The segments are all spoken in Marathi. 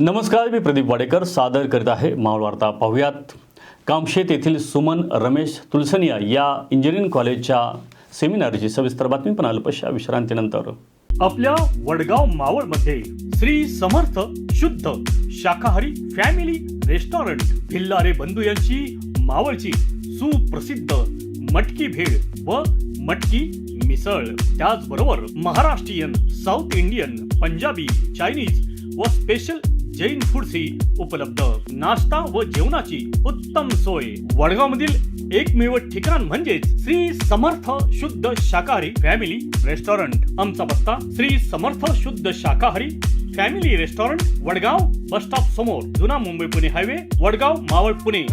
नमस्कार मी प्रदीप वाडेकर सादर करीत आहे मावळ वार्ता कामशेत येथील सुमन रमेश तुलसनिया या इंजिनिअरिंग कॉलेजच्या सेमिनारची सविस्तर बातमी पण अल्पशा विश्रांतीनंतर. आपल्या वडगाव मावळमध्ये श्री समर्थ शुद्ध शाकाहारी फॅमिली रेस्टॉरंट भिल्लारे बंधू यांची मावळची सुप्रसिद्ध मटकी भेळ व मटकी मिसळ. त्याचबरोबर Maharashtrian south Indian Punjabi Chinese व स्पेशल जैन फुडसी उपलब्ध. नाश्ता व जेवणाची उत्तम सोय. वडगाव मधील एकमेव ठिकाण म्हणजेच श्री समर्थ शुद्ध शाकाहारी फॅमिली रेस्टॉरंट. आमचा पत्ता श्री समर्थ शुद्ध शाकाहारी family restaurant Vadgaon bus stop समोर. जुना मुंबई पुणे हायवे वडगाव मावळ पुणे.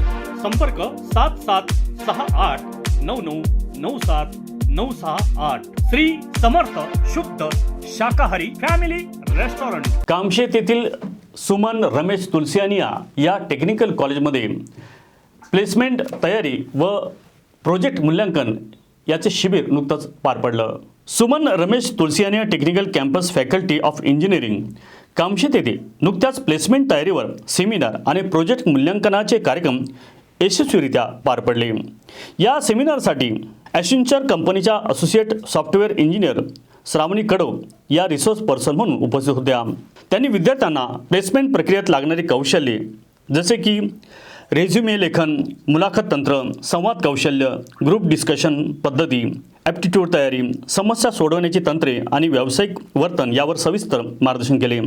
संपर्क सात सात सहा आठ नऊ नऊ नऊ सात नऊ सहा आठ. श्री समर्थ शुद्ध शाकाहारी फॅमिली रेस्टॉरंट. कामशेत येथील सुमन रमेश तुलसियानिया या टेक्निकल कॉलेजमध्ये प्लेसमेंट तयारी व प्रोजेक्ट मूल्यांकन याचे शिबिर नुकतंच पार पडलं. Suman Ramesh Tulsiania technical campus faculty of engineering Kamshet येथे नुकत्याच प्लेसमेंट तयारीवर सेमिनार आणि प्रोजेक्ट मूल्यांकनाचे कार्यक्रम यशस्वीरित्या पार पडले. या सेमिनारसाठी ॲशुंचर कंपनीच्या associate software engineer Shravani Kadav या रिसोर्स पर्सन म्हणून उपस्थित होत्या. त्यांनी विद्यार्थ्यांना प्लेसमेंट प्रक्रियेत लागणारी कौशल्ये जसे की रेझ्युमे लेखन मुलाखत तंत्र संवाद कौशल्य ग्रुप डिस्कशन पद्धती ॲप्टिट्यूड तयारी समस्या सोडवण्याची तंत्रे आणि व्यावसायिक वर्तन यावर सविस्तर मार्गदर्शन केले.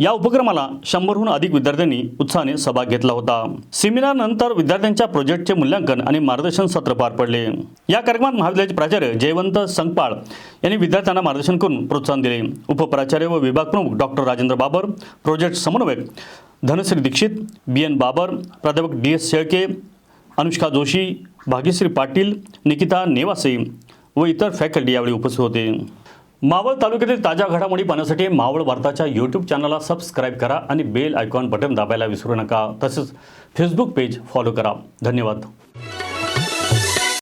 या उपक्रमाला शंभरहून अधिक विद्यार्थ्यांनी उत्साहाने सहभाग घेतला होता. सेमिनारनंतर विद्यार्थ्यांच्या प्रोजेक्टचे मूल्यांकन आणि मार्गदर्शन सत्र पार पडले. या कार्यक्रमात महाविद्यालयाचे प्राचार्य जयवंत संकपाळ यांनी विद्यार्थ्यांना मार्गदर्शन करून प्रोत्साहन दिले. उपप्राचार्य व विभाग प्रमुख डॉक्टर राजेंद्र बाबर प्रोजेक्ट समन्वयक धनश्री दीक्षित बी एन बाबर प्राध्यापक डी एस शेळके अनुष्का जोशी भाग्यश्री पाटील निकिता नेवासे व इतर फॅकल्टी यावेळी उपस्थित होते. मावळ तालुक्यातील ताज्या घडामोडी पाहण्यासाठी मावळ भारताच्या यूट्यूब चॅनलला सबस्क्राईब करा आणि बेल आयकॉन बटन दाबायला विसरू नका. तसेच फेसबुक पेज फॉलो करा. धन्यवाद.